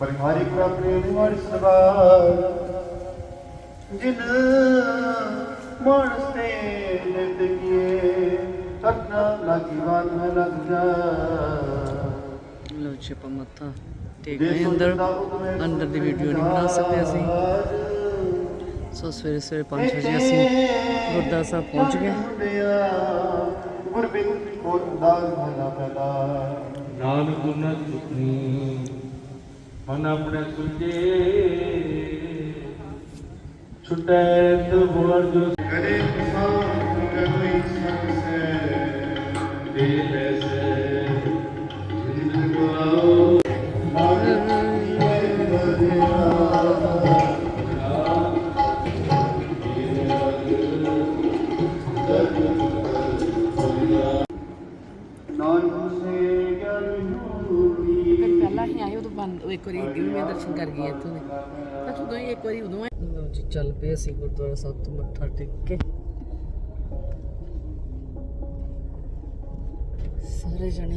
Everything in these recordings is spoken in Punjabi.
ਬਲਿਹਾਰੀ ਗੁਰਾ ਪ੍ਰੇਮ ਵਾਰ ਸਵਾਰ। ਜਿਨ ਮਾਨਸ ਤੇ ਨਿਤ ਕੀਏ ਸਤਨਾ ਲਾਗੀ ਵਾਨ ਮੈਂ ਲੱਗ ਜਾ। ਲੋ ਮੱਥਾ ਟੇਕ ਰਹੇ ਹਾਂ ਅੰਦਰ। ਅੰਦਰ ਦੀ ਵੀਡੀਓ ਨਹੀਂ ਬਣਾ ਸਕਦੇ ਅਸੀਂ ਸੋ ਸਵੇਰੇ ਸਵੇਰੇ 5 ਵਜੇ ਅਸੀਂ ਗੁਰਦੁਆਰਾ ਸਾਹਿਬ ਪਹੁੰਚ ਗਏ। ਗੁਰਬਿੰਦ ਕੋਲ ਦਾਲ ਭਲਾ ਪੈਦਾ। ਨਾਨਕ ਗੁਣ ਸੁਖਨੀ ਮਨ ਆਪਣੇ ਸੁਝੇ। ਛੁਟੈ ਤੁਮਰ ਜੋ ਕਰੇ ਕਿਸਾਨ ਕੋਈ ਸੰਸੇ ਦੇ ਲੈਸੇ ਲਓ ਜੀ, ਚੱਲ ਪਏ ਅਸੀਂ ਗੁਰਦੁਆਰਾ ਸਾਹਿਬ ਤੋਂ ਮੱਥਾ ਟੇਕ ਕੇ। ਸਾਰੇ ਜਣੇ।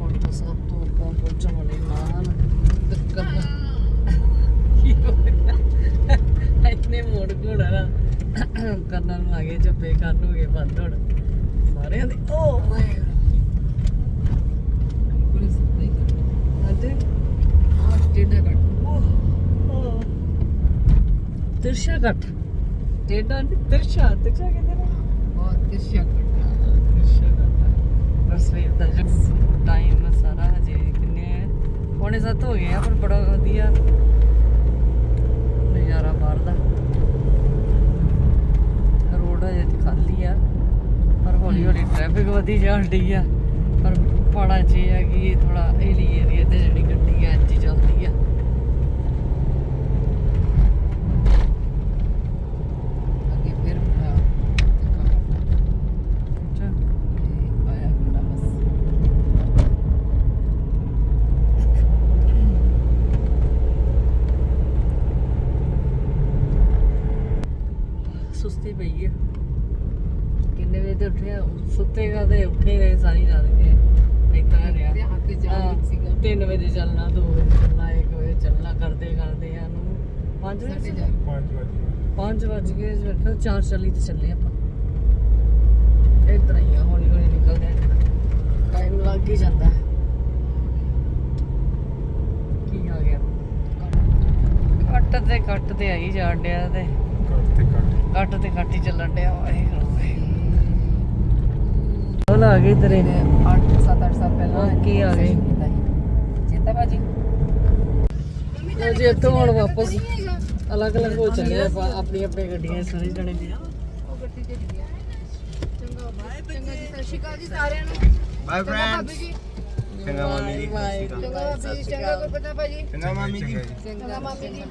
ਹੁਣ ਸਭ ਤੋਂ ਉੱਪਰ ਪਹੁੰਚਣ ਵਾਲੇ ਨਾਲ ਕੰਨਾਂ ਨੂੰ ਆ ਗਏ ਜੱਪੇ ਕਰਨ ਹੋ ਗਏ ਬੰਦ ਹੁਣ। ਸਾਰਿਆਂ ਦੇ। ਓ ਮਾਈ ਪੁਲਿਸ ਨਹੀਂ ਕਰਦੇ। ਆ ਟੇਡਾ ਕੱਟ ਤਿਰਸ਼ਾ ਕੱਟ ਟੇਡਾ ਨਹੀਂ ਤਿਰਸ਼ਾ ਤਿਰਸ਼ਾ ਕਹਿੰਦੇ ਨੇ ਬਹੁਤ ਤਿਰਸ਼ਾ ਕੱਟ ਤਿਰਸ਼ਾ ਕੱਟ ਬਸ ਵੇ ਦਾ ਟਾਈਮ ਸਾਰਾ ਹਜੇ ਕਿੰਨੇ ਹੈ ਪੌਣੇ ਸੱਤ ਹੋ ਗਏ ਆ ਪਰ ਬੜਾ ਵਧੀਆ ਨਜ਼ਾਰਾ ਬਾਹਰ ਦਾ ਰੋਡ ਹਜੇ ਖਾਲੀ ਆ ਪਰ ਹੌਲੀ ਹੌਲੀ ਟ੍ਰੈਫਿਕ ਵਧੀ ਜਾਣ ਡਈ ਆ, ਪਰ ਪਹਾੜਾਂ 'ਚ ਇਹ ਆ ਕਿ ਇਹ ਥੋੜਾ ਹਿਲੀ ਏਰੀਆ ਤੇ ਜਿਹੜੀ ਗੱਡੀ ਆ ਇੰਜ ਚੱਲਦੀ ਆ। ਅੱਗੇ ਫਿਰ ਸੁਸਤੀ ਪਈ ਹੈ ਕਿੰਨੇ ਵਜੇ ਤੇ ਉੱਠਿਆ? ਸੁੱਤੇਗਾ ਤੇ ਉੱਠੇ ਰਹੇ ਸਾਰੀ ਰਾਤ ਕੇ। ਇਦਾਂ ਰਿਹਾ। ਹਾਂ, ਤਿੰਨ ਵਜੇ ਚੱਲਣਾ 2 ਵਜੇ ਚੱਲਣਾ 1 ਵਜੇ ਚੱਲਣਾ ਕਰਦੇ ਕਰਦੇ ਆ ਨੂੰ 5 ਵਜੇ 5 ਵਜੇ 5 ਵਜ ਗਏ ਫਿਰ ਫਿਰ 4 ਚੱਲੀ ਤੇ ਚੱਲੇ ਆਪਾਂ। ਇਦਾਂ ਹੀ ਆ ਹੌਲੀ ਹੌਲੀ ਨਿਕਲਦੇ ਆ। ਟਾਈਮ ਲੱਗ ਹੀ ਜਾਂਦਾ। ਹੈ। ਕੀ ਆ ਗਿਆ? ਕੱਟ ਤੇ ਕੱਟ ਤੇ ਆਈ ਜਾਣ ਡਿਆ ਤੇ। ਕੱਟ ਤੇ ਕੱਟ ਕੱਟ ਤੇ ਕੱਟ ਹੀ ਚੱਲਣ ਡਿਆ ਵਾਹਿਗੁਰੂ। ਉਹ ਆ ਗਈ ਤੇਰੇ। 8 7 8 ਸਾਲ ਪਹਿਲਾਂ ਕੀ ਆ ਗਈ ਚੇਤਾ ਭਾਜੀ? ਜੀ ਇੱਥੋਂ ਹੁਣ ਵਾਪਸ ਅਲੱਗ ਅਲੱਗ ਹੋ ਚੱਲੇ ਆਪਾਂ ਆਪਣੀ ਆਪਣੀ ਗੱਡੀਆਂ ਸਾਰੇ ਜਣੇ ਦੀਆਂ ਚੰਗਾ ਜੀ ਸਤਿ ਸ਼੍ਰੀ ਅਕਾਲ ਜੀ ਸਾਰਿਆਂ ਨੂੰ। ਬਾਏ ਚੰਗਾ ਭਾਬੀ ਜੀ। ਚੰਗਾ ਮਾਮੀ ਜੀ ਚੰਗਾ ਭਾਬੀ ਜੀ ਚੰਗਾ ਗੁਰਪਤਾ ਭਾਜੀ। ਚੰਗਾ ਮਾਮੀ ਜੀ। ਚੰਗਾ ਮਾਮੀ ਜੀ।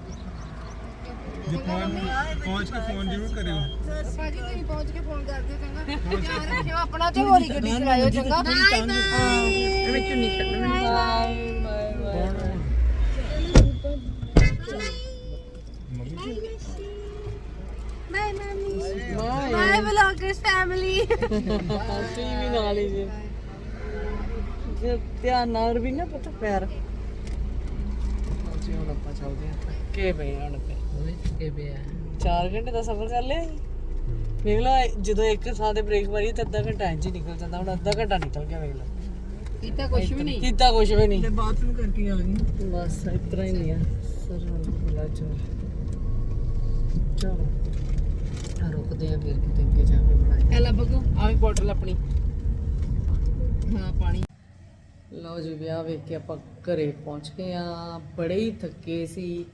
ਪਹੁੰਚ ਕੇ ਫੋਨ ਜ਼ਰੂਰ ਕਰਿਓ ਭਾਜੀ ਤੁਸੀਂ ਪਹੁੰਚ ਕੇ ਫੋਨ ਕਰ ਦਿਓ ਚੰਗਾ ਧਿਆਨ ਰੱਖਿਓ ਆਪਣਾ ਤੇ ਹੋਰੀ ਗੱਡੀ ਚਲਾਇਓ ਚੰਗਾ ਬਾਏ ਬਾਏ ਵਿੱਚ ਨਹੀਂ ਛੱਡਣੀ ਬਾਏ ਬਾਏ ਬਾਏ ਮਾਮੀ ਬਾਏ ਬਾਏ ਵਲੌਗਰਸ ਫੈਮਿਲੀ ਤੁਸੀਂ ਵੀ ਨਾਲ ਹੀ ਜੇ ਜੇ ਧਿਆਨ ਨਾਲ ਵੀ ਨਾ ਪਤਾ ਪੈਰ ਅਸੀਂ ਹੁਣ ਆਪਾਂ ਚੱਲਦੇ ਹਾਂ ਕੇ ਪਏ ਹੁਣ ਤੇ ਓਏ ਕੇ ਪਿਆ 4 ਘੰਟੇ ਦਾ ਸਫ਼ਰ ਕਰ ਲਿਆ। ਵੇਖ ਲਾ ਜਦੋਂ ਇੱਕ ਥਾਂ ਤੇ ਬ੍ਰੇਕ ਮਾਰੀ ਤਾਂ ਅੱਧਾ ਘੰਟਾ ਇੰਜ ਹੀ ਨਿਕਲ ਜਾਂਦਾ। ਹੁਣ ਅੱਧਾ ਘੰਟਾ ਨਿਕਲ ਗਿਆ ਵੇਖ ਲਾ ਕੀਤਾ ਕੁਝ ਵੀ ਨਹੀਂ। ਕੀਤਾ ਕੁਝ ਵੀ ਨਹੀਂ। ਤੇ ਬਾਥਰੂਮ ਕਰਕੇ ਆ ਗਈ। ਬਸ ਇਤਨਾ ਹੀ ਨਹੀਂ ਆ। ਸਰ ਬੁਲਾ ਚੋ ਚਲੋ ਆ ਰੁਕਦੇ ਆ ਫਿਰ ਕਿਤੇ ਅੱਗੇ ਜਾ ਕੇ ਬਣਾਏ ਐ ਲੱਭੋ ਆ ਵੀ ਬੋਟਲ ਆਪਣੀ। ਹਾਂ ਪਾਣੀ। ਲਓ ਜੀ ਵਿਆਹ ਵੇਖ ਕੇ ਆਪਾਂ ਘਰੇ ਪਹੁੰਚ ਗਏ ਆ ਬੜੇ ਹੀ ਥੱਕੇ ਸੀ।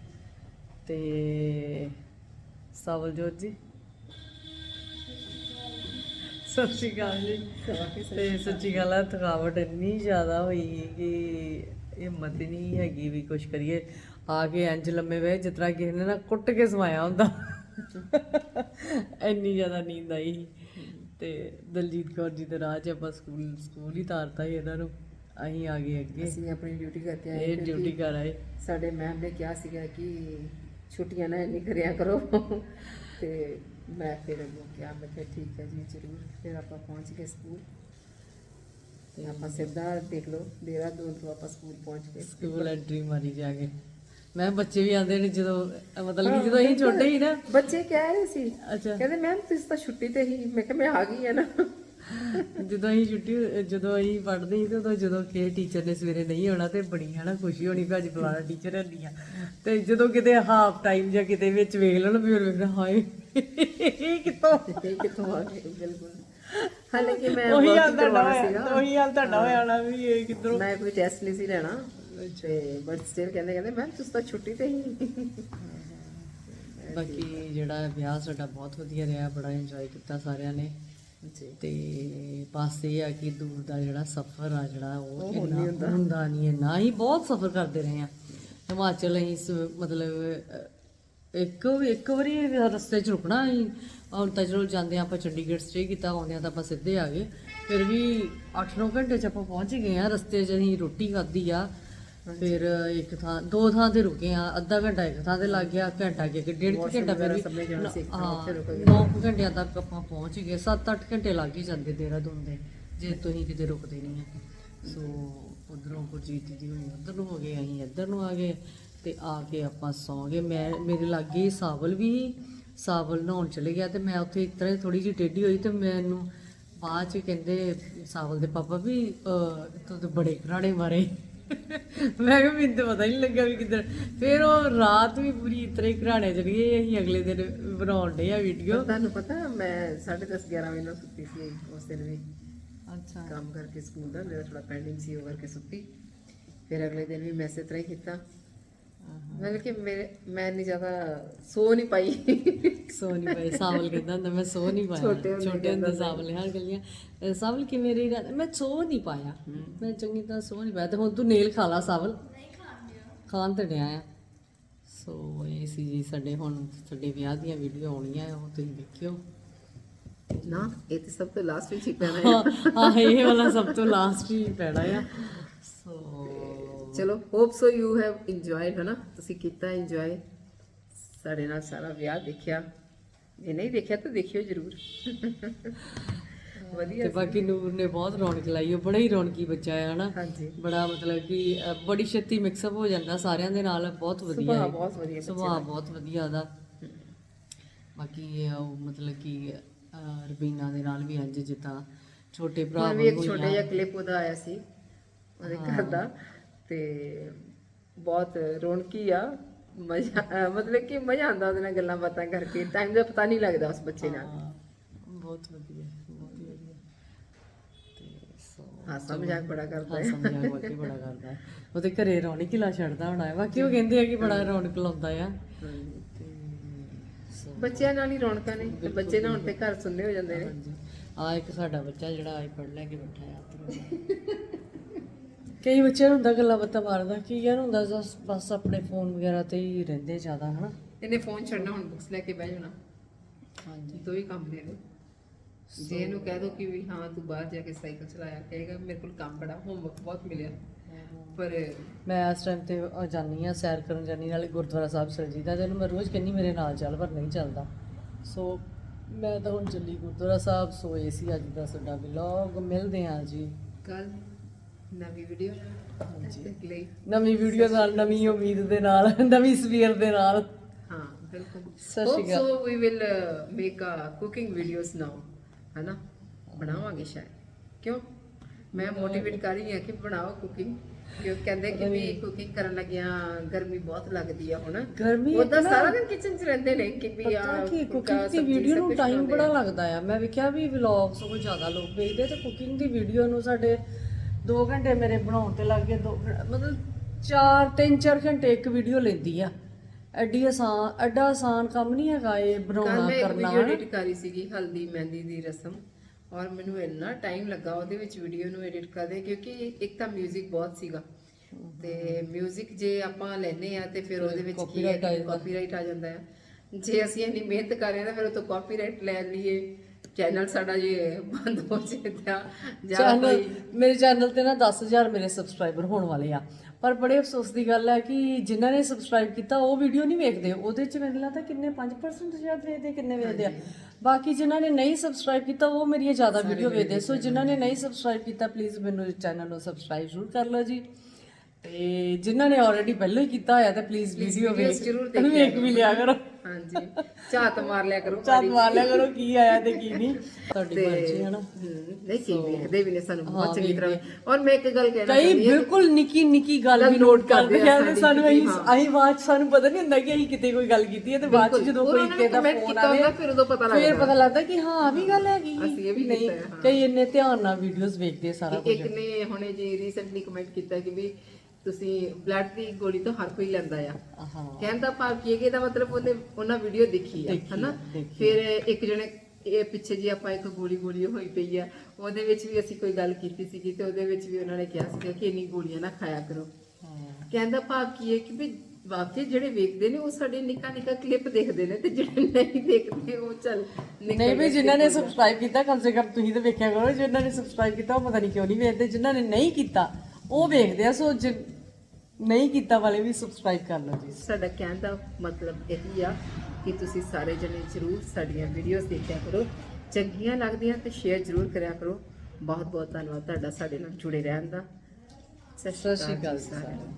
ਤੇ ਸਵਲਜੋਤ ਜੀ। ਸਤਿ ਸ਼੍ਰੀ ਅਕਾਲ ਜੀ। ਤੇ ਸੱਚੀ ਗੱਲ ਆ ਥਕਾਵਟ ਇੰਨੀ ਜ਼ਿਆਦਾ ਹੋਈ ਕਿ ਹਿੰਮਤ ਨਹੀਂ ਹੈਗੀ ਵੀ ਕੁਝ ਕਰੀਏ। ਆ ਕੇ ਇੰਜ ਲੰਮੇ ਵੇ ਜਿਸ ਤਰ੍ਹਾਂ ਕਿਸੇ ਨੇ ਨਾ ਕੁੱਟ ਕੇ ਸਮਾਇਆ ਹੁੰਦਾ। ਇੰਨੀ ਜ਼ਿਆਦਾ ਨੀਂਦ ਆਈ। ਤੇ ਦਲਜੀਤ ਕੌਰ ਜੀ ਦੇ ਰਾਹ 'ਚ ਆਪਾਂ ਸਕੂਲ ਸਕੂਲ ਹੀ ਤਾਰਤਾ ਸੀ ਇਹਨਾਂ ਨੂੰ। ਅਸੀਂ ਆ ਗਏ ਅੱਗੇ। ਅਸੀਂ ਆਪਣੀ ਡਿਊਟੀ ਕਰਕੇ ਆਏ ਇਹ ਡਿਊਟੀ ਕਰ ਆਏ। ਸਾਡੇ ਮੈਮ ਨੇ ਕਿਹਾ ਸੀਗਾ ਕਿ ਛੁੱਟੀਆਂ ਨਾ ਇੰਨੀ ਕਰਿਆ ਕਰੋ। ਤੇ ਮੈਂ ਫਿਰ ਅੱਗੋਂ ਕਿਹਾ ਮੈਂ ਕਿਹਾ ਠੀਕ ਹੈ ਜੀ ਜ਼ਰੂਰ। ਫਿਰ ਆਪਾਂ ਪਹੁੰਚ ਗਏ ਸਕੂਲ। ਤੇ ਆਪਾਂ ਸਿੱਧਾ ਦੇਖ ਲਓ ਦੇਹਰਾਦੂਨ ਤੋਂ ਆਪਾਂ ਸਕੂਲ ਪਹੁੰਚ ਗਏ। ਸਕੂਲ ਐਂਟਰੀ ਮਾਰੀ ਜਾ ਕੇ। ਮੈਂ ਬੱਚੇ ਵੀ ਆਉਂਦੇ ਨੇ ਜਦੋਂ ਮਤਲਬ ਕਿ ਜਦੋਂ ਅਸੀਂ ਛੋਟੇ ਹੀ ਨਾ। ਬੱਚੇ ਕਹਿ ਰਹੇ ਸੀ। ਅੱਛਾ। ਕਹਿੰਦੇ ਮੈਮ ਤੁਸੀਂ ਤਾਂ ਛੁੱਟੀ ਤੇ ਹੀ ਮੈਂ ਕਿਹਾ ਮੈਂ ਆ ਗਈ ਆ ਨਾ। ਜਦੋਂ ਅਸੀਂ ਛੁੱਟੀ ਜਦੋਂ ਅਸੀਂ ਪੜ੍ਹਦੇ ਸੀ ਤੇ ਉਦੋਂ ਜਦੋਂ ਕਿਸੇ ਟੀਚਰ ਨੇ ਸਵੇਰੇ ਨਹੀਂ ਆਉਣਾ ਤੇ ਬੜੀ ਹਨਾ ਖੁਸ਼ੀ ਹੋਣੀ ਵੀ ਅੱਜ ਫਲਾਣਾ ਟੀਚਰ ਹੁੰਦੀ ਆ। ਤੇ ਜਦੋਂ ਕਿਤੇ ਹਾਫ ਟਾਈਮ ਜਾਂ ਕਿਤੇ ਵਿੱਚ ਵੇਖ ਲੈਣ ਉਹ ਵੇਖਣਾ ਹਾਏ ਇਹ ਕਿੱਥੋਂ ਕਿੱਥੋਂ ਆ ਗਏ ਬਿਲਕੁਲ। ਹਾਲਾਂਕਿ ਮੈਂ ਉਹੀ ਹਾਲ ਤੁਹਾਡਾ ਹੋਇਆ ਉਹੀ ਹਾਲ ਤੁਹਾਡਾ ਹੋਇਆ ਨਾ ਵੀ ਇਹ ਕਿੱਧਰੋਂ? ਮੈਂ ਕੋਈ ਟੈਸਟ ਨਹੀਂ ਸੀ ਲੈਣਾ। ਤੇ ਬਟ ਸਟਿਲ ਕਹਿੰਦੇ ਕਹਿੰਦੇ ਮੈਮ ਤੁਸੀਂ ਤਾਂ ਛੁੱਟੀ ਤੇ ਹੀ ਬਾਕੀ ਜਿਹੜਾ ਵਿਆਹ ਸਾਡਾ ਬਹੁਤ ਵਧੀਆ ਰਿਹਾ ਬੜਾ ਇੰਜੋਏ ਕੀਤਾ ਸਾਰਿਆਂ ਨੇ। ਤੇ ਇਹ ਆ ਕਿ ਦੂਰ ਦਾ ਜਿਹੜਾ ਸਫ਼ਰ ਆ ਜਿਹੜਾ ਉਹ ਇੰਨਾ ਹੁੰਦਾ ਨਹੀਂ ਹੈ। ਨਾ ਹੀ ਬਹੁਤ ਸਫ਼ਰ ਕਰਦੇ ਰਹੇ ਆ ਹਿਮਾਚਲ ਅਸੀਂ ਮਤਲਬ ਇੱਕ ਇੱਕ ਵਾਰੀ ਰਸਤੇ 'ਚ ਰੁਕਣਾ ਅਸੀਂ ਹੁਣ ਤਾਂ ਚਲੋ ਜਾਂਦੇ ਆਪਾਂ ਚੰਡੀਗੜ੍ਹ ਸਟੇ ਕੀਤਾ ਆਉਂਦਿਆਂ ਤਾਂ ਆਪਾਂ ਸਿੱਧੇ ਆ ਗਏ। ਫਿਰ ਵੀ 8-9 ਘੰਟੇ 'ਚ ਆਪਾਂ ਪਹੁੰਚ ਗਏ ਆ ਰਸਤੇ 'ਚ ਅਸੀਂ ਰੋਟੀ ਖਾਧੀ ਆ। ਫਿਰ ਇੱਕ ਥਾਂ ਦੋ ਥਾਂ ਤੇ ਰੁਕੇ ਆ ਅੱਧਾ ਘੰਟਾ ਇੱਕ ਥਾਂ ਤੇ ਲੱਗ ਗਿਆ ਘੰਟਾ ਕਿ ਡੇਢ ਕੁ ਘੰਟਾ ਫਿਰ ਵੀ ਹਾਂ ਗਏ। 9 ਘੰਟਿਆਂ ਤੱਕ ਆਪਾਂ ਪਹੁੰਚ ਗਏ 7-8 ਘੰਟੇ ਲੱਗ ਹੀ ਜਾਂਦੇ ਦੇਹਰਾਦੂਨ ਦੇ ਜੇ ਤੁਸੀਂ ਕਿਤੇ ਰੁਕਦੇ ਨਹੀਂ ਆ ਸੋ ਉਧਰੋਂ ਗੁਰਜੀਤ ਦੀ ਹੋਣੀ ਉਧਰ ਨੂੰ ਹੋ ਗਏ ਅਸੀਂ ਇੱਧਰ ਨੂੰ ਆ ਗਏ ਤੇ ਆ ਕੇ ਆਪਾਂ ਸੌਂ ਗਏ ਮੈਂ ਮੇਰੇ ਲਾਗੇ ਸਾਵਲ ਵੀ। ਸਾਵਲ ਨਹਾਉਣ ਚਲੇ ਗਿਆ ਤੇ ਮੈਂ ਉੱਥੇ ਇਸ ਤਰ੍ਹਾਂ ਥੋੜੀ ਜਿਹੀ ਟੇਢੀ ਹੋਈ ਤੇ ਮੈਨੂੰ ਬਾਅਦ ਚ ਕਹਿੰਦੇ ਸਾਵਲ ਦੇ ਪਾਪਾ ਵੀ ਤੂੰ ਤੇ ਬੜੇ ਘਰਾੜੇ ਮਾਰੇ ਮੈਂ ਕਿਹਾ ਮੈਨੂੰ ਤਾਂ ਪਤਾ ਹੀ ਨਹੀਂ ਲੱਗਾ ਵੀ ਕਿੱਧਰ। ਫਿਰ ਉਹ ਰਾਤ ਵੀ ਪੂਰੀ ਇਤਰੇ ਘਰਾੜੇ ਚ ਗਏ ਅਸੀਂ ਅਗਲੇ ਦਿਨ ਬਣਾਉਣ ਡੇ ਆ ਵੀਡੀਓ ਤੁਹਾਨੂੰ ਪਤਾ ਮੈਂ 10:30 11 ਵਜੇ ਨੂੰ ਸੁੱਤੀ ਸੀ ਉਸ ਦਿਨ ਵੀ। ਅੱਛਾ। ਕੰਮ ਕਰਕੇ ਸਕੂਲ ਦਾ ਮੇਰਾ ਥੋੜਾ ਪੈਂਡਿੰਗ ਸੀ ਉਹ ਕਰਕੇ ਸੁੱਤੀ। ਫਿਰ ਅਗਲੇ ਦਿਨ ਵੀ ਮੈਂ ਇਸੇ ਤਰ੍ਹਾਂ ਹੀ ਕੀਤਾ। ਮਤਲਬ ਕਿ ਮੇਰੇ ਮੈਂ ਨਹੀਂ ਜ਼ਿਆਦਾ ਸੋ ਨਹੀਂ ਪਾਈ। ਸੋ ਨਹੀਂ ਪਾਇਆ ਸਾਵਲ ਕਹਿੰਦਾ ਹੁੰਦਾ ਮੈਂ ਸੋ ਨਹੀਂ ਪਾਇਆ ਛੋਟੇ ਹੁੰਦੇ ਛੋਟੇ ਹੁੰਦੇ ਸਾਵਲ ਹਾਂ ਗਲੀਆਂ। ਸਾਵਲ ਕਿਵੇਂ ਰਹੀ ਰਾਤ ਮੈਂ ਸੋ ਨਹੀਂ ਪਾਇਆ। ਮੈਂ ਚੰਗੀ ਤਰ੍ਹਾਂ ਸੋ ਨਹੀਂ ਪਾਇਆ। ਤੇ ਹੁਣ ਤੂੰ ਨੇਲ ਖਾ ਲਾ ਸਾਵਲ। ਖਾਣ ਤੇ ਡਿਆ ਆ। ਸੋ ਇਹ ਸੀ ਜੀ ਸਾਡੇ ਹੁਣ ਸਾਡੇ ਵਿਆਹ ਦੀਆਂ ਵੀਡੀਓ ਆਉਣੀਆਂ ਆ ਉਹ ਤੁਸੀਂ ਦੇਖਿਓ। ਨਾ ਇਹ ਤੇ ਸਭ ਤੋਂ ਲਾਸਟ ਵਿੱਚ ਹੀ ਪੈਣਾ ਹੈ ਹਾਂ ਹਾਂ, ਇਹ ਵਾਲਾ ਸਭ ਤੋਂ ਲਾਸਟ ਹੀ ਪੈਣਾ ਆ। ਸੋ ਚਲੋ hope so you have enjoyed ਹਨਾ? ਤੁਸੀਂ ਕੀਤਾ ਇੰਜੋਏ ਸਾਡੇ ਨਾਲ ਸਾਰਾ ਵਿਆਹ ਦੇਖਿਆ। ਜੇ ਨਹੀਂ ਦੇਖਿਆ ਤਾਂ ਦੇਖਿਓ ਜ਼ਰੂਰ। ਵਧੀਆ ਤੇ ਬਾਕੀ ਨੂਰ ਨੇ ਬਹੁਤ ਰੌਣਕ ਲਾਈ ਉਹ ਬੜਾ ਹੀ ਰੌਣਕੀ ਬੱਚਾ ਹੈ ਹਨਾ? ਹਾਂਜੀ। ਬੜਾ ਮਤਲਬ ਕਿ ਅ, ਬੜੀ ਛੇਤੀ ਮਿਕਸਅਪ ਹੋ ਜਾਂਦਾ ਸਾਰਿਆਂ ਦੇ ਨਾਲ ਬਹੁਤ ਵਧੀਆ ਸੁਭਾਅ ਹੈ। ਬਹੁਤ ਵਧੀਆ ਬੱਚੇ ਸੁਭਾਅ ਬਹੁਤ ਵਧੀਆ ਉਹਦਾ। ਬਾਕੀ ਇਹ ਉਹ ਮਤਲਬ ਕਿ ਅ, ਰਬੀਨਾ ਦੇ ਨਾਲ ਵੀ ਇੰਜ ਜਿੱਦਾਂ ਛੋਟੇ ਭਰਾ ਹੁਣ ਵੀ ਇੱਕ ਵਾਂਗੂ ਛੋਟਾ ਜਿਹਾ ਕਲਿੱਪ ਉਹਦਾ ਆਇਆ ਸੀ ਉਹਦੇ ਘਰ ਦਾ ਤੇ ਬਹੁਤ ਰੌਣਕੀ ਆ। ਮਜ਼ਾ ਮਤਲਬ ਕਿ ਮਜ਼ਾ ਆਉਂਦਾ ਉਹਦੇ ਨਾਲ ਗੱਲਾਂ ਬਾਤਾਂ ਕਰਕੇ ਟਾਈਮ ਦਾ ਪਤਾ ਨਹੀਂ ਲੱਗਦਾ ਉਸ ਬੱਚੇ ਨਾਲ। ਹਾਂ, ਬਹੁਤ ਵਧੀਆ ਬਹੁਤ ਹੀ ਵਧੀਆ। ਤੇ ਸੋ ਹਾਸਾ ਮਜ਼ਾਕ ਬੜਾ ਕਰਦਾ ਹਾਂ। ਹੈ ਬੜਾ ਕਰਦਾ ਹੈ। ਉਹਦੇ ਘਰੇ ਰੌਣਕ ਹੀ ਲਾ ਛੱਡਦਾ ਹੋਣਾ ਹੈ। ਬਾਕੀ ਉਹ ਕਹਿੰਦੇ ਆ ਕਿ ਬੜਾ ਰੌਣਕ ਲਾਉਂਦਾ ਆ। ਤੇ ਸੋ ਬੱਚਿਆਂ ਨਾਲ ਹੀ ਰੌਣਕਾਂ ਨੇ ਤੇ ਬੱਚੇ ਨਾ ਹੁਣ ਤੇ ਘਰ ਸੁੰਨੇ ਹੋ ਜਾਂਦੇ ਨੇ। ਆ ਇੱਕ ਸਾਡਾ ਬੱਚਾ ਜਿਹੜਾ ਆਈ ਪੜ ਲੈ ਕੇ ਬੈਠਾ ਆ। ਕਈ ਬੱਚਿਆਂ ਨੂੰ ਹੁੰਦਾ ਗੱਲਾਂ ਬਾਤਾਂ ਮਾਰਦਾ ਕੀ ਯਾਰ ਹੁੰਦਾ ਬਸ- ਬਸ ਆਪਣੇ ਫੋਨ ਵਗੈਰਾ ਤੇ ਹੀ ਰਹਿੰਦੇ ਜ਼ਿਆਦਾ ਹਨਾ? ਇਹਨੇ ਫੋਨ ਛੱਡਣਾ ਹੁਣ ਬੁక్స్ ਲੈ ਕੇ ਬਹਿ ਜਾਣਾ। ਹਾਂਜੀ। ਦੋ ਹੀ ਕੰਮ ਦੇ ਦੋ ਜੇ ਇਹਨੂੰ ਕਹਿ ਦੋ ਕਿ ਵੀ ਹਾਂ ਤੂੰ ਬਾਹਰ ਜਾ ਕੇ ਸਾਈਕਲ ਚਲਾਇਆ ਕਹੇਗਾ ਮੇਰੇ ਕੋਲ ਕੰਮ ਬੜਾ ਹੋਮਵਰਕ ਬਹੁਤ ਮਿਲਿਆ। ਪਰ ਮੈਂ ਇਸ ਟਾਈਮ ਤੇ ਅ, ਜਾਂਦੀ ਆ ਸੈਰ ਕਰਨ ਜਾਂਦੀ ਨਾਲੇ ਗੁਰਦੁਆਰਾ ਸਾਹਿਬ ਚਲ ਜੀਦਾ ਤੇ ਉਹਨੂੰ ਮੈਂ ਰੋਜ਼ ਕਹਿੰਨੀ ਮੇਰੇ ਨਾਲ ਚੱਲ ਪਰ ਨਹੀਂ ਚੱਲਦਾ। ਸੋ ਮੈਂ ਤਾਂ ਹੁਣ ਚੱਲੀ ਗੁਰਦੁਆਰਾ ਸਾਹਿਬ ਸੋ ਇਹ ਸੀ ਅੱਜ ਦਾ ਸਾਡਾ ਵਲੌਗ ਮਿਲਦੇ ਆ ਜੀ। ਕੱਲ ਨਵੀਂ ਵੀਡੀਓ ਹਾਂਜੀ। ਤੱਕ ਲਈ। ਨਵੀਂ ਵੀਡੀਓ ਨਾਲ ਨਵੀਂ ਉਮੀਦ ਦੇ ਨਾਲ ਨਵੀਂ ਸਵੇਰ ਦੇ ਨਾਲ। ਹਾਂ ਬਿਲਕੁਲ। ਸਤਿ ਸ਼੍ਰੀ ਅਕਾਲ। So we will make a cooking videos now ਹੈਨਾ? ਬਣਾਵਾਂਗੇ ਸ਼ਾਇਦ। ਕਿਉਂ? ਮੈਂ ਮੋਟੀਵੇਟ ਕਰ ਰਹੀ ਹਾਂ ਕਿ ਬਣਾਓ ਕੁਕਿੰਗ ਕਿਉਂ? ਕਹਿੰਦੇ ਕਿ ਵੀ ਕੁਕਿੰਗ ਕਰਨ ਲੱਗਿਆ ਗਰਮੀ ਬਹੁਤ ਲੱਗਦੀ ਆ ਹੁਣ। ਗਰਮੀ ਉਹਦਾ ਸਾਰਾ ਦਿਨ ਕਿਚਨ 'ਚ ਰਹਿੰਦੇ ਨੇ ਕਿ ਵੀ ਆ ਕੁਕਿੰਗ ਦੀ ਵੀਡੀਓ ਨੂੰ ਟਾਈਮ ਬੜਾ। ਲੱਗਦਾ ਆ। ਮੈਂ ਵੇਖਿਆ ਵੀ ਵਲੌਗ ਸਗੋਂ ਜ਼ਿਆਦਾ ਲੋਕ ਵੇਖਦੇ ਤੇ ਕੁਕਿੰਗ ਦੀ ਵੀਡੀਓ ਨੂੰ ਸਾਡੇ 2 ਘੰਟੇ ਮੇਰੇ ਬਣਾਉਣ ਤੇ ਲੱਗ ਗਏ ਦੋ ਮਤਲਬ 4 3-4 ਘੰਟੇ ਇੱਕ ਵੀਡੀਓ ਲੈਂਦੀ ਆ ਐਡੀ ਆਸਾਨ ਐਡਾ ਆਸਾਨ ਕੰਮ ਨਹੀਂ ਹੈਗਾ ਇਹ ਕੱਲ ਬਣਾਉਣਾ ਮੈਂ ਇੱਕ ਕਰਨਾ ਵੀਡੀਓ ਹਨਾ। ਐਡਿਟ ਕਰੀ ਸੀਗੀ ਹਲਦੀ ਮਹਿੰਦੀ ਦੀ ਰਸਮ ਔਰ ਮੈਨੂੰ ਇੰਨਾ ਟਾਈਮ ਲੱਗਾ ਉਹਦੇ ਵਿੱਚ ਵੀਡੀਓ ਨੂੰ ਐਡਿਟ ਕਰਦੇ ਕਿਉਂਕਿ ਇੱਕ ਤਾਂ 뮤직 ਬਹੁਤ ਸੀਗਾ ਤੇ 뮤직 ਜੇ ਆਪਾਂ ਲੈਨੇ ਆ ਤੇ ਫਿਰ ਉਹਦੇ ਵਿੱਚ ਕੀ ਹੈ Copyright ਆ ਜਾਂਦਾ। ਕਾਪੀਰਾਈਟ ਆ ਜਾਂਦਾ ਹੈ ਜੇ ਅਸੀਂ ਇੰਨੀ ਮਿਹਨਤ ਕਰ ਰਹੇ ਹਾਂ ਤਾਂ ਫਿਰ ਉਹ ਤੋਂ ਕਾਪੀਰਾਈਟ ਲੈ ਲਈਏ ਚੈਨਲ ਸਾਡਾ ਜੇ ਬੰਦ ਹੋ ਜੇ ਤਾਂ ਜਾਂ ਚੈਨਲ ਕੋਈ ਮੇਰੇ ਚੈਨਲ ਤੇ ਨਾ 10000 ਮੇਰੇ ਸਬਸਕ੍ਰਾਈਬਰ ਹੋਣ ਵਾਲੇ ਆ। ਪਰ ਬੜੇ ਅਫਸੋਸ ਦੀ ਗੱਲ ਹੈ ਕਿ ਜਿਨ੍ਹਾਂ ਨੇ ਸਬਸਕ੍ਰਾਈਬ ਕੀਤਾ ਉਹ ਵੀਡੀਓ ਨਹੀਂ ਵੇਖਦੇ। ਉਹਦੇ ਚ ਮੈਨੂੰ ਲੱਗਦਾ ਕਿੰਨੇ 5% ਸ਼ਾਇਦ ਵੇਖਦੇ ਕਿੰਨੇ ਵੇਖਦੇ ਆ। ਬਾਕੀ ਜਿਨ੍ਹਾਂ ਨੇ ਨਹੀਂ ਸਬਸਕ੍ਰਾਈਬ ਕੀਤਾ ਉਹ ਮੇਰੀਆਂ ਜ਼ਿਆਦਾ ਵੀਡੀਓ ਵੇਖਦੇ। ਸੋ ਜਿਨ੍ਹਾਂ ਨੇ ਨਹੀਂ ਸਬਸਕ੍ਰਾਈਬ ਕੀਤਾ ਪਲੀਜ਼ ਮੈਨੂੰ ਚੈਨਲ ਨੂੰ ਸਬਸਕ੍ਰਾਈਬ ਜ਼ਰੂਰ ਕਰ ਲਓ ਜੀ। ਤੇ ਜਿਨ੍ਹਾਂ ਨੇ ਆਲਰੇਡੀ ਪਹਿਲਾਂ ਹੀ ਕੀਤਾ ਹੋਇਆ ਤਾਂ ਪਲੀਜ਼ ਵੀਡੀਓ videos ਜ਼ਰੂਰ ਵੇਖ ਵੇਖ ਵੀ ਲਿਆ ਕਰੋ। ਹਾਂਜੀ। ਝਾਤ ਮਾਰ ਲਿਆ ਕਰੋ ਚਾਤ ਮਾਰ ਲਿਆ ਕਰੋ ਕੀ ਆਇਆ ਤੇ ਕੀ ਨਹੀਂ। ਤੁਹਾਡੀ ਮਰਜ਼ੀ ਹੈ ਨਾ। ਨਹੀਂ ਕੀ ਵੇਖਦੇ ਵੀ ਨੇ ਸਾਨੂੰ ਬਹੁਤ ਚੰਗੀ ਤਰ੍ਹਾਂ। ਔਰ ਮੈਂ ਇੱਕ ਗੱਲ ਕਹਿਣਾ ਕਈ ਬਿਲਕੁਲ ਨਿੱਕੀ ਨਿੱਕੀ ਗੱਲ ਵੀ ਨੋਟ ਕਰਦੇ ਆ ਤੇ ਸਾਨੂੰ ਅਸੀਂ ਹਾਂ। ਅਸੀਂ ਬਾਅਦ 'ਚ ਸਾਨੂੰ ਪਤਾ ਨਹੀਂ ਹੁੰਦਾ ਕਿ ਅਸੀਂ ਕਿਤੇ ਕੋਈ ਗੱਲ ਕੀਤੀ ਹੈ ਤੇ ਬਾਅਦ ਚ ਜਦੋਂ ਕੋਈ ਕਿਸੇ ਦਾ ਕਮੈਂਟ ਫੋਨ ਕੀਤਾ ਆਵੇ ਹੁੰਦਾ ਫਿਰ ਉਦੋਂ ਪਤਾ ਫਿਰ ਲੱਗਦਾ। ਪਤਾ ਲੱਗਦਾ ਕਿ ਹਾਂ ਆ ਵੀ ਗੱਲ ਹੈਗੀ। ਅਸੀਂ ਇਹ ਵੀ ਨਹੀਂ ਕੀਤਾ ਹੈ, ਹਾਂ। ਕਈ ਇੰਨੇ ਧਿਆਨ ਨਾਲ ਵੀਡੀਓਜ਼ ਵੇਖਦੇ ਆ ਸਾਰਾ ਕੁਝ। ਇੱਕ ਨੇ ਹੁਣੇ ਜੀ ਰੀਸੈਂਟਲੀ ਕਮੈਂਟ ਕੀਤਾ ਕਿ ਵੀ ਤੁਸੀਂ ਬਲੱਡ ਦੀ ਗੋਲੀ ਤਾਂ ਹਰ ਕੋਈ ਲੈਂਦਾ ਆ। ਕਹਿਣ ਦਾ ਭਾਵ ਕੀ ਹੈ ਕਿ ਇਹਦਾ ਮਤਲਬ ਉਹਨੇ ਉਹਨਾਂ ਵੀਡੀਓ ਦੇਖੀ ਆ ਹਨਾ? ਫਿਰ ਇੱਕ ਜਣੇ ਇਹ ਪਿੱਛੇ ਜੀ ਆਪਾਂ ਇੱਕ ਗੋਲੀ ਗੋਲੀ ਹੋਈ ਪਈ ਆ। ਉਹਦੇ ਵਿੱਚ ਵੀ ਅਸੀਂ ਕੋਈ ਗੱਲ ਕੀਤੀ ਸੀਗੀ ਤੇ ਉਹਦੇ ਵਿੱਚ ਵੀ ਉਹਨਾਂ ਨੇ ਕਿਹਾ ਸੀਗਾ ਕਿ ਇੰਨੀ ਗੋਲੀਆਂ ਨਾ ਖਾਇਆ ਕਰੋ। ਕਹਿਣ ਦਾ ਭਾਵ ਕੀ ਹੈ ਕਿ ਵੀ ਵਾਕਈ ਜਿਹੜੇ ਵੇਖਦੇ ਨੇ ਉਹ ਸਾਡੇ ਨਿੱਕਾ ਨਿੱਕਾ ਕਲਿੱਪ ਦੇਖਦੇ ਨੇ ਤੇ ਜਿਹੜੇ ਨਹੀਂ ਦੇਖਦੇ ਉਹ ਚੱਲ ਨਹੀਂ ਵੀ ਜਿਨ੍ਹਾਂ ਨੇ ਸਬਸਕ੍ਰਾਈਬ ਕੀਤਾ ਕਮ ਸੇ ਕਮ ਤੁਸੀਂ ਤਾਂ ਵੇਖਿਆ ਕਰੋ ਜਿਨ੍ਹਾਂ ਨੇ ਸਬਸਕ੍ਰਾਈਬ ਕੀਤਾ ਉਹ ਪਤਾ ਨਹੀਂ ਕਿਉਂ ਨਹੀਂ ਵੇਖਦੇ ਜਿਨ੍ਹਾਂ ਨੇ ਨਹੀਂ ਕੀਤਾ ਉਹ ਵੇਖਦੇ ਆ ਸੋ ਜਿ- ਨਹੀਂ ਕੀਤਾ ਵਾਲੇ ਵੀ ਸਬਸਕ੍ਰਾਈਬ ਕਰ ਲਓ ਜੀ। ਸਾਡਾ ਕਹਿਣ ਦਾ ਮਤਲਬ ਇਹੀ ਆ ਕਿ ਤੁਸੀਂ ਸਾਰੇ ਜਣੇ ਜ਼ਰੂਰ ਸਾਡੀਆਂ ਵੀਡੀਓਜ਼ ਦੇਖਿਆ ਕਰੋ। ਚੰਗੀਆਂ ਲੱਗਦੀਆਂ ਤੇ ਸ਼ੇਅਰ ਜ਼ਰੂਰ ਕਰਿਆ ਕਰੋ। ਬਹੁਤ ਬਹੁਤ ਧੰਨਵਾਦ ਤੁਹਾਡਾ ਸਾਡੇ ਨਾਲ ਜੁੜੇ ਰਹਿਣ ਦਾ। ਸਤਿ ਸ਼੍ਰੀ ਅਕਾਲ ਸਾਰਿਆਂ ਨੂੰ।